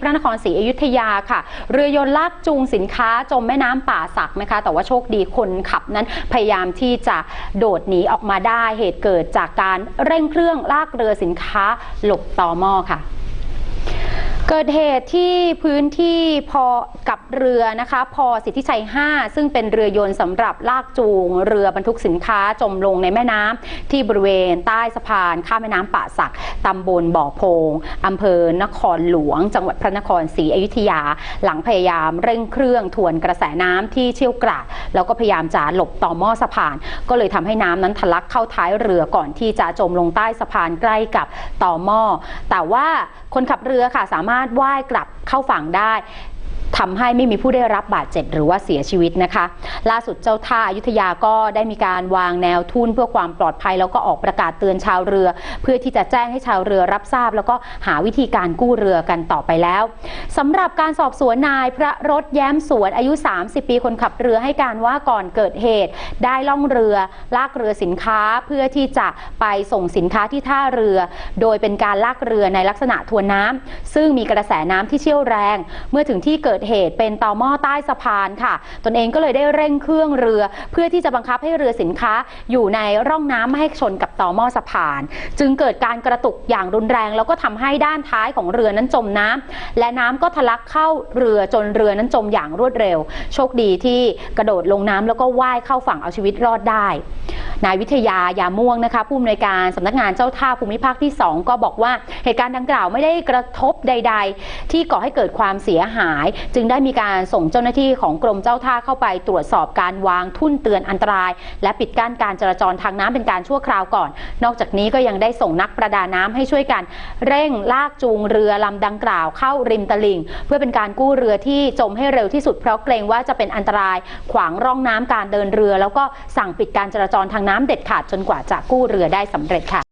พระนครศรีอยุธยาค่ะ เรือยนต์ลากจูงสินค้าจมแม่น้ำป่าสักนะคะ แต่ว่าโชคดีคนขับนั้นพยายามที่จะโดดหนีออกมาได้เหตุเกิดจากการเร่งเครื่องลากเรือสินค้าหลบต่อหม้อค่ะเกิดเหตุที่พื้นที่พอ กับเรือนะคะ พอสิทธิชัย 5 ซึ่งเป็นเรือยนต์สำหรับลากจูง เรือบรรทุกสินค้าจมลงในแม่น้ำที่บริเวณใต้สะพานข้ามแม่น้ำป่าสักตำบลบ่อโพงอำเภอนครหลวง จังหวัดพระนครศรีอยุธยา หลังพยายามเร่งเครื่องทวนกระแสน้ำที่เชี่ยวกรากแล้วก็พยายามจะหลบต่อหม้อสะพาน ก็เลยทำให้น้ำนั้นทะลักเข้าท้ายเรือก่อนที่จะจมลงใต้สะพานใกล้กับต่อหม้อแต่ว่าคนขับเรือค่ะสามารถว่ายกลับเข้าฝั่งได้ ทำให้ไม่มีผู้ได้รับบาดเจ็บหรือว่าเสียชีวิตนะคะ ล่าสุดเจ้าท่าอยุธยาก็ได้มีการวางแนวทุ่นเพื่อความปลอดภัย แล้วก็ออกประกาศเตือนชาวเรือ เพื่อที่จะแจ้งให้ชาวเรือรับทราบ แล้วก็หาวิธีการกู้เรือกันต่อไปแล้วสำหรับการสอบสวนนายพระรถแย้มสวนอายุ 30 ปีคนขับเรือให้การว่าก่อนเกิดเหตุ ได้ล่องเรือลากเรือสินค้าเพื่อที่จะไปส่งสินค้าที่ท่าเรือ โดยเป็นการลากเรือในลักษณะทวนน้ำซึ่งมีกระแสน้ำที่เชี่ยวแรง เมื่อถึงที่เกิดเหตุเป็นต่อหม้อใต้สะพานค่ะ ตนเองก็เลยได้เร่งเครื่องเรือ เพื่อที่จะบังคับให้เรือสินค้าอยู่ในร่องน้ำไม่ให้ชนกับต่อหม้อสะพาน จึงเกิดการกระตุกอย่างรุนแรง แล้วก็ทำให้ด้านท้ายของเรือนั้นจมน้ำและน้ำก็ทะลักเข้าเรือจนเรือนั้นจมอย่างรวดเร็ว โชคดีที่กระโดดลงน้ำแล้วก็ว่ายเข้าฝั่งเอาชีวิตรอดได้ นายวิทยายาม่วงนะคะผู้อำนวยการสำนักงานเจ้าท่าภูมิภาคที่ 2 ก็บอกว่าเหตุการณ์ดังกล่าวไม่ได้กระทบใด ๆ ที่ก่อให้เกิดความเสียหาย จึงได้มีการส่งเจ้าหน้าที่ของกรมเจ้าท่าเข้าไปตรวจสอบการวางทุ่นเตือนอันตราย และปิดกั้นการจราจรทางน้ำเป็นการชั่วคราวก่อน นอกจากนี้ก็ยังได้ส่งนักประดาน้ำให้ช่วยกัน เร่งลากจูงเรือลำดังกล่าวเข้าริมตลิ่ง เพื่อเป็นการกู้เรือที่จมให้เร็วที่สุดเพราะเกรงว่าจะเป็นอันตรายขวางร่องน้ำการเดินเรือ แล้วก็สั่งปิดการจราจรทางน้ำน้ำเด็ดขาดจนกว่าจะกู้เรือได้สำเร็จค่ะ